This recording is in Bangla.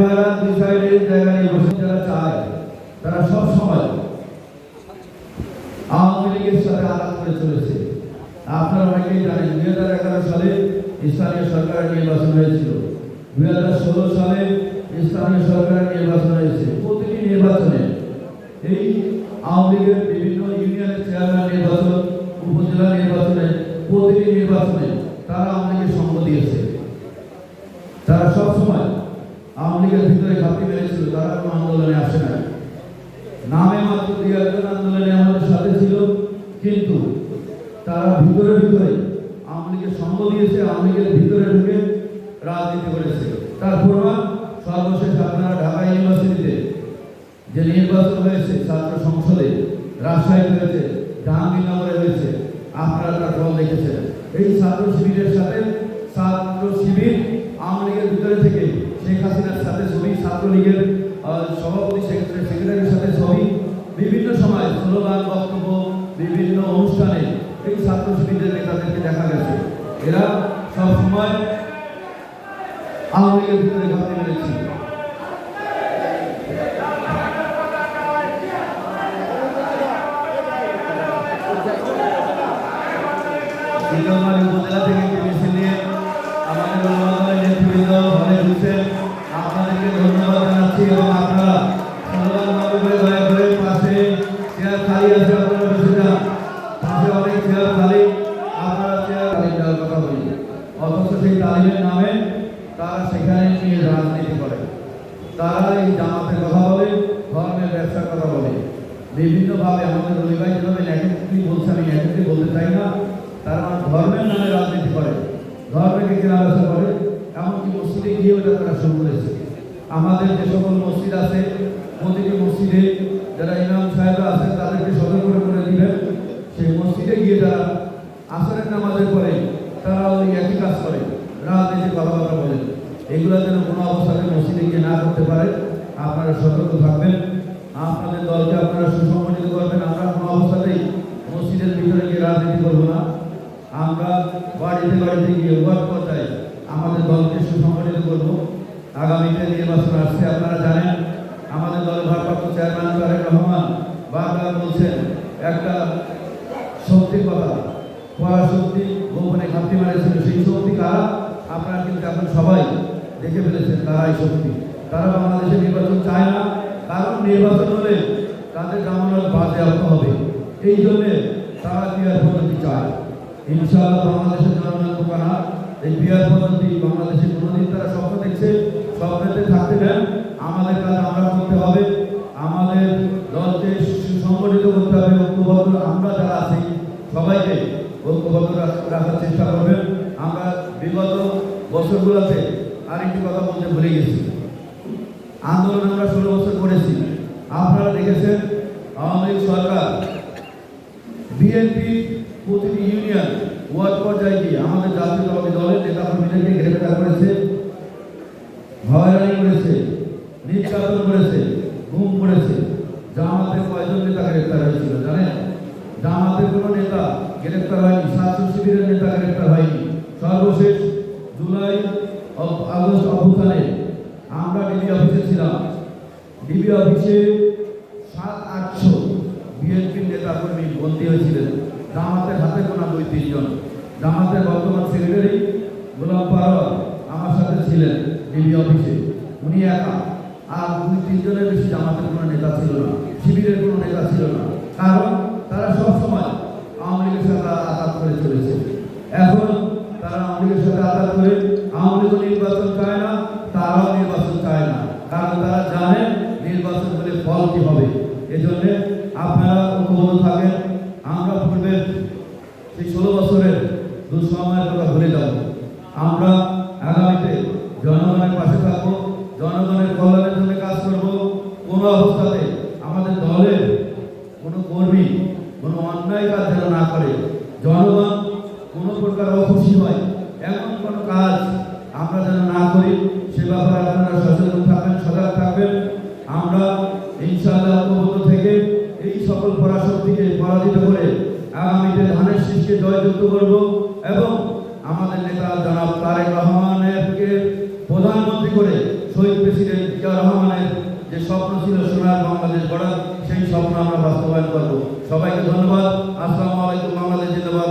ভাইরা দুই সাইডে জায়গা নিয়ে বসে যারা চায়, তারা সব সময় আওয়ামী লীগের সাথে আলাপ করে চলেছে। আপনারা অনেকেই জানেন, দুই হাজার এগারো সালে স্থানীয় সরকারের নির্বাচন হয়েছিল। দুই হাজার ষোলো সালে স্থানীয় সরকারের নির্বাচন হয়েছে। প্রতিটি নির্বাচনে এই আওয়ামী লীগের বিভিন্ন ইউনিয়নের চেয়ারম্যান নির্বাচন, উপজেলা নির্বাচনে প্রতিটি নির্বাচনে তারা লীগের সঙ্গ দিয়েছে। আওয়ামী ভিতরে ঘাপটি মেরেছিল তারা কোনো আন্দোলনে আসে না নামে মাত্র দুই একজন আন্দোলনে আমাদের সাথে ছিল, কিন্তু তারা ভিতরে ভিতরে আওয়ামী সঙ্গ দিয়েছে, আওয়ামী ভিতরে ঢুকে রাজনীতি করেছে। তার প্রমাণ সর্বশেষ আপনারা ঢাকা ইউনিভার্সিটিতে যে নির্বাচন হয়েছে, ছাত্র সংসদে রাজশাহী হয়েছে জাহাঙ্গীরনগরে হয়েছে, আপনারা তার ফল দেখেছেন। এই ছাত্র শিবিরের সাথে ছাত্র শিবির আওয়ামী ভিতরে থেকে ছাত্রলীগের সভাপতি সেক্রেটারি, সেক্রেটারির সাথে ছবি বিভিন্ন সময় স্লোগান, বক্তব্য, বিভিন্ন অনুষ্ঠানে এই ছাত্র শিবিরের নেতাদেরকে দেখা গেছে। এরা সব সময় আওয়ামী লীগের ভিতরে ঘাপটি মেরেছে। নীলফামারী উপজেলা এই জামাতের কথা বলে ধর্মের ব্যবসার কথা বলে। বিভিন্নভাবে আমাদের রবিভাই যেভাবে নেগেটিভলি বলছে, আমি নেগেটিভ বলতে চাই না। তারা ধর্মের নামে রাজনীতি করে ধর্মকে কেনাবেচা করে। এমনকি মসজিদে গিয়েও এটা তারা শুরু করেছে। আমাদের যে সকল মসজিদ আছে, প্রতিটি মসজিদে যারা ইমাম সাহেবরা আছেন, তাদেরকে সতর্ক করে দিবেন, সেই মসজিদে গিয়ে তারা আসরের নামাজের পরে তারা ওই একই কাজ করে, রাজনীতির কথাবার্তা বলেন এগুলো যেন কোনো অবস্থাতে মসজিদে গিয়ে না করতে আপনারা সতর্ক থাকবেন। আপনাদের দলকে আপনারা সুসংগঠিত করবেন। আমরা কোনো অবস্থাতেই মসজিদের ভিতরে গিয়ে রাজনীতি করব না। আমরা বাড়িতে বাড়িতে গিয়ে ওয়ার্ড পর্যায়ে আমাদের দলকে সুসংগঠিত করব। আগামীতে নির্বাচন আসছে, আপনারা জানেন, আমাদের দলের ভারপ্রাপ্ত চেয়ারম্যান তারেক রহমান বারবার বলছেন, একটা শক্তির কথা, পরাশক্তি গোপনে ঘাপটি মারেছিল। সেই শক্তি কারা? আপনারা কিন্তু এখন সবাই দেখে ফেলেছেন, তারাই শক্তি। তারা বাংলাদেশে নির্বাচন চায় না, কারণ নির্বাচন হলে তাদের জামানত বাজেয়াপ্ত হবে। এই জন্যে তারা ক্রিয়ার পদ্ধতি চায়। ইনশাআল্লাহ বাংলাদেশের জনগণ বোকা না এই ক্রিয়ার পদ্ধতি বাংলাদেশে কোনোদিন তারা স্বপ্ন দেখছে, স্বপ্নেতে থাকতে দেন আমাদের কাজ আমরা করতে হবে। আমাদের দলকে সুসংগঠিত করতে হবে, ঐক্যবদ্ধ আমরা যারা আছি, সবাইকে ঐক্যবদ্ধ রাখ- রাখার চেষ্টা করবেন। আমরা বিগত বছরগুলোতে আরেকটি কথা বলতে ভুলে গেছি। আন্দোলন আমরা ষোলো বছর করেছি। আপনারা দেখেছেন আওয়ামী লীগ সরকার, বিএনপি প্রতিটি ইউনিয়ন, ওয়ার্ড পর্যায়ে গিয়ে আমাদের জাতীয়তাবাদী দলের নেতা কর্মীদেরকে গ্রেফতার করেছে, হয়রানি করেছে, নির্যাতন করেছে ঘুম করেছে। জামাতের কয়জন নেতা গ্রেফতার হয়েছিল জানেন? জামাতের কোনো নেতা গ্রেফতার হয়নি, ছাত্র শিবিরের নেতা গ্রেফতার হয়নি। সর্বশেষ জুলাই আগস্ট অভ্যুত্থানে ডিবি অফিসে ছিলাম। ডিবি অফিসে সাত আটশো বিএনপির নেতা কর্মী বন্দী হয়েছিলেন। জামাতের হাতে গোনা দুই তিনজন জামাতের বর্তমান সেক্রেটারি গোলাম পারোয়ার আমার সাথে ছিলেন ডিবি অফিসে। উনি একা। আর দুই তিনজনের বেশি জামাতের কোনো নেতা ছিল না। শিবিরের কোনো নেতা ছিল না। কারণ তারা সব সময় আওয়ামী লীগের সাথে আঘাত করে চলেছে। এখন তারা আওয়ামী লীগের সাথে আঘাত করে আওয়ামী লীগ নির্বাচন চায় না, তারাও না কারণ তারা জানে নির্বাচন হলে ফল কি হবে। এজন্য আপনারা ঐক্যবদ্ধ থাকেন। আমরা পূর্বে সেই ষোলো বছরের দুঃসময়ের কথা ভুলে যাব আমরা আগামীতে জনগণের পাশে থাকব, জনগণের কল্যাণের জন্য কাজ করব। কোনো অবস্থাতে আমাদের দলের কোনো কর্মী কোনো অন্যায় কাজ যেন না করে। জনগণ কোনো প্রকার অখুশি হয়, এমন কোনো কাজ আমরা যেন না করি। সে ব্যাপারে আপনারা সচেতন থাকবেন, সজাগ থাকবেন। আমরা ইনশাআল্লাহ থেকে এই সকল পরাশক্তিকে পরাজিত করে আগামীতে ধানের শীষকে জয়যুক্ত করব এবং আমাদের নেতা জনাব তারেক রহমানের প্রধানমন্ত্রী করে শহীদ প্রেসিডেন্ট রহমানের যে স্বপ্ন ছিল সোনার বাংলাদেশ গড়ার, সেই স্বপ্ন আমরা বাস্তবায়ন করব। সবাইকে ধন্যবাদ। আসসালামু আলাইকুম, বাংলাদেশ জিন্দাবাদ।